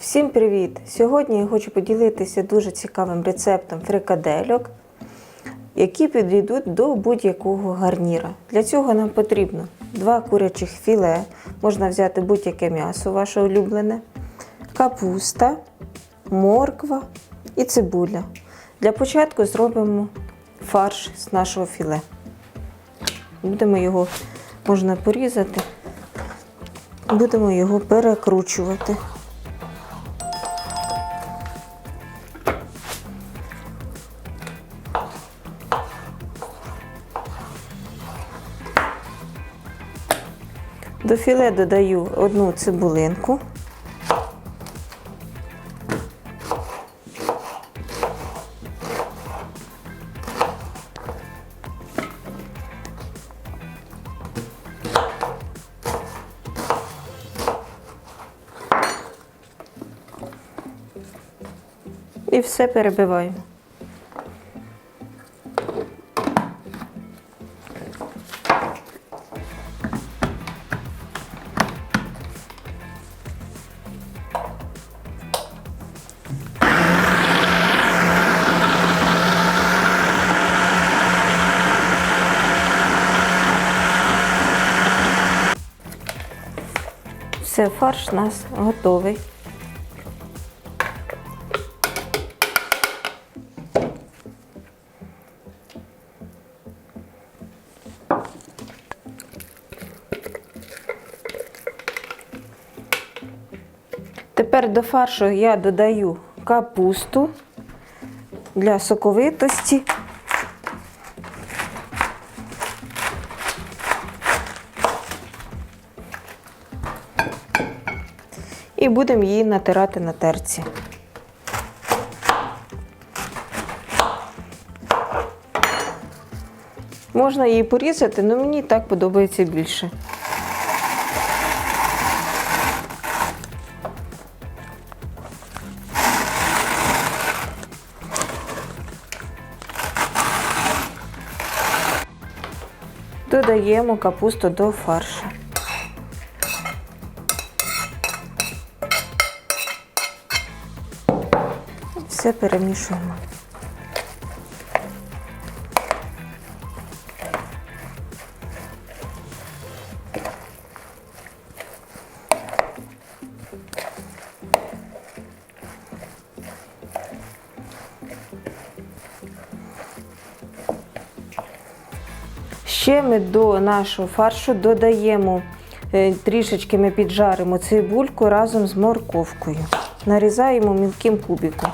Всім привіт! Сьогодні я хочу поділитися дуже цікавим рецептом фрикадельок, які підійдуть до будь-якого гарніра. Для цього нам потрібно два курячих філе, можна взяти будь-яке м'ясо, ваше улюблене, капуста, морква і цибуля. Для початку зробимо фарш з нашого філе. Будемо його можна порізати, будемо його перекручувати. До філе додаю одну цибулинку. І все перебиваємо. Все, фарш у нас готовий. Тепер до фаршу я додаю капусту для соковитості. І будемо її натирати на терці. Можна її порізати, але мені так подобається більше. Додаємо капусту до фаршу. Все перемішуємо. Ще ми до нашого фаршу додаємо е, трішечки ми піджаримо цибульку разом з морковкою. Нарізаємо мілким кубиком.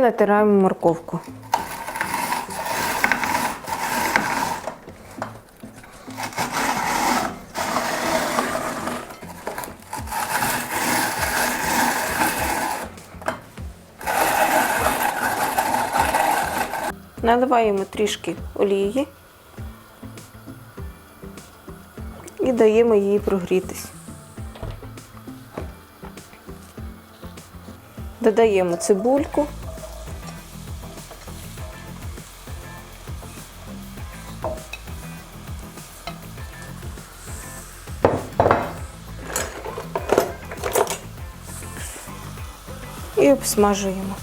Натираємо морковку. Наливаємо трішки олії і даємо їй прогрітись. Додаємо цибульку. Обсмажуємо.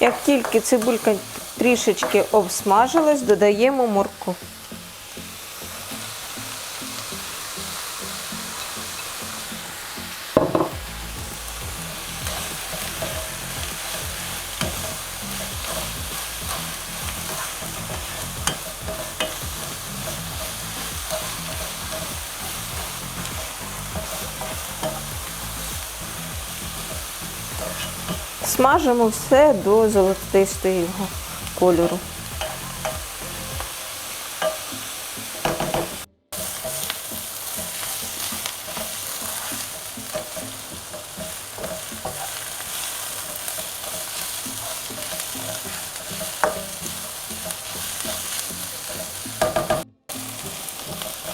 Як тільки цибулька трішечки обсмажилась, додаємо морку. Смажимо все до золотистого кольору.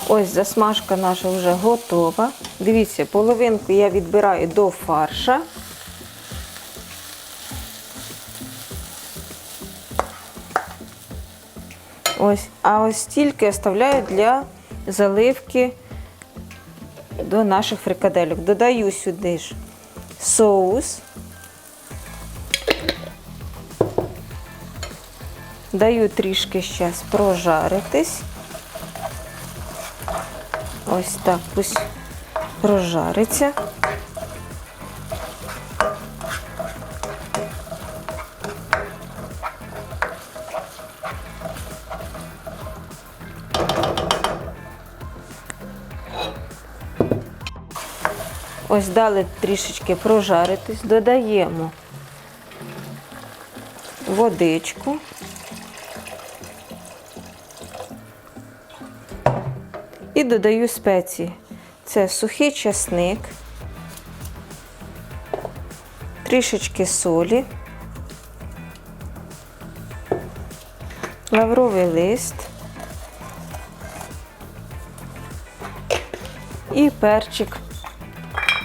Ось засмажка наша вже готова. Дивіться, половинку я відбираю до фарша. Ось, а ось стільки оставляю для заливки до наших фрикадельок. Додаю сюди ж соус. Даю трішки зараз прожаритись. Ось так пусть прожариться. Ось дали трішечки прожаритись, додаємо водичку. І додаю спеції. Це сухий часник, трішечки солі, лавровий лист і перчик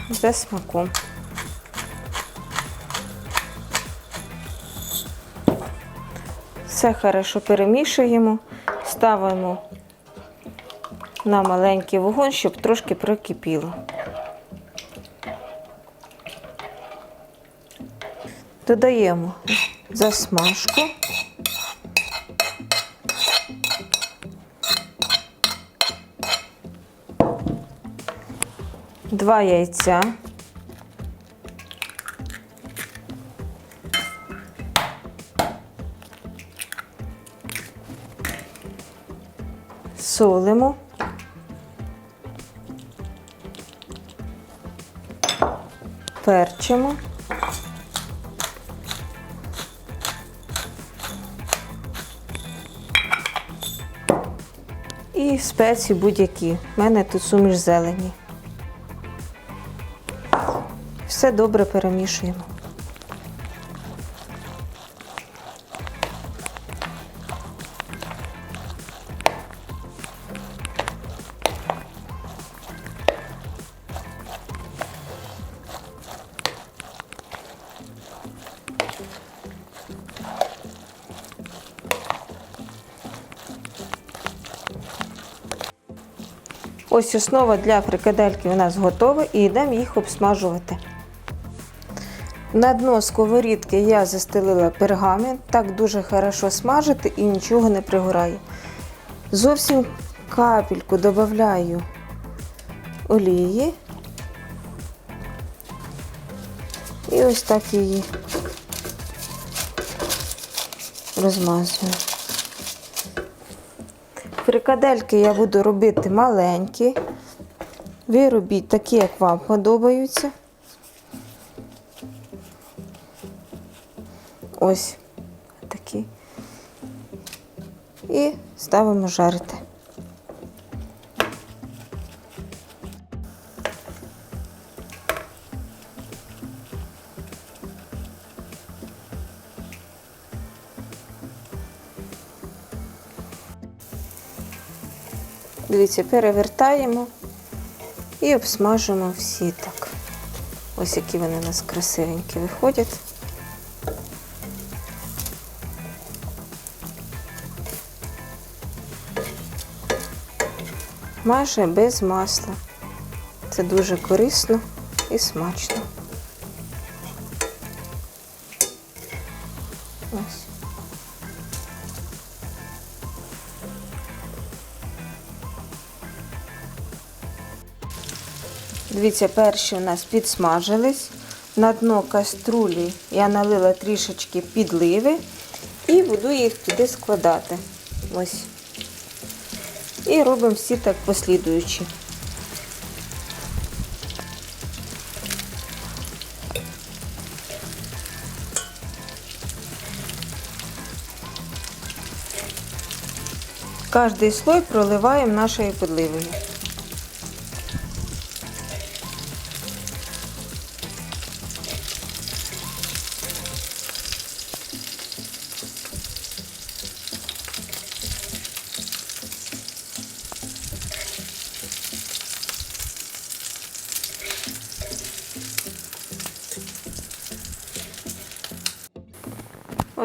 за смаком. Все хорошо перемішуємо, ставимо на маленький вогонь, щоб трошки прокипіло. Додаємо засмажку. Два яйця. Солимо. Перчимо. І спеції будь-які. У мене тут суміш зелені. Все добре перемішуємо. Ось основа для фрикадельки у нас готова і йдемо їх обсмажувати. На дно сковорідки я застелила пергамент, так дуже хорошо смажити і нічого не пригорає. Зовсім капельку додаю олії. І ось так її розмазую. Фрикадельки я буду робити маленькі. Ви робіть такі, як вам подобаються. Ось такі. І ставимо жарити. Дивіться, перевертаємо і обсмажимо всі так. Ось які вони у нас красивенькі виходять. Майже без масла. Це дуже корисно і смачно. Ось. Дивіться, перші у нас підсмажились. На дно каструлі я налила трішечки підливи і буду їх туди складати. Ось. І робимо всі так послідуючи. Кожний слой проливаємо нашою подливою.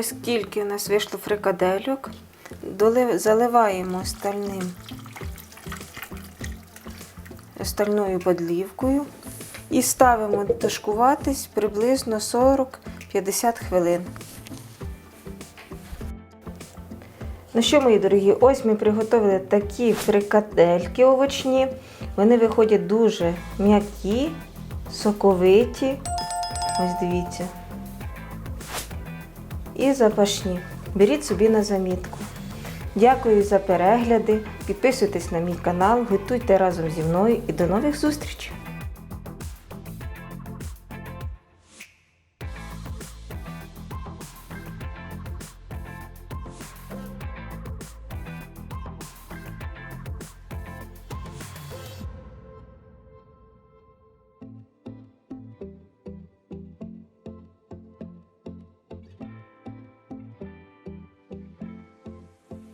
Ось тільки у нас вийшло фрикадельок. Заливаємо стальним стальною подлівкою і ставимо тушкуватись приблизно 40-50 хвилин. Ну що, мої дорогі, ось ми приготували такі фрикадельки овочні. Вони виходять дуже м'які, соковиті. Ось дивіться. І запашні. Беріть собі на замітку. Дякую за перегляди. Підписуйтесь на мій канал, готуйте разом зі мною і до нових зустрічей!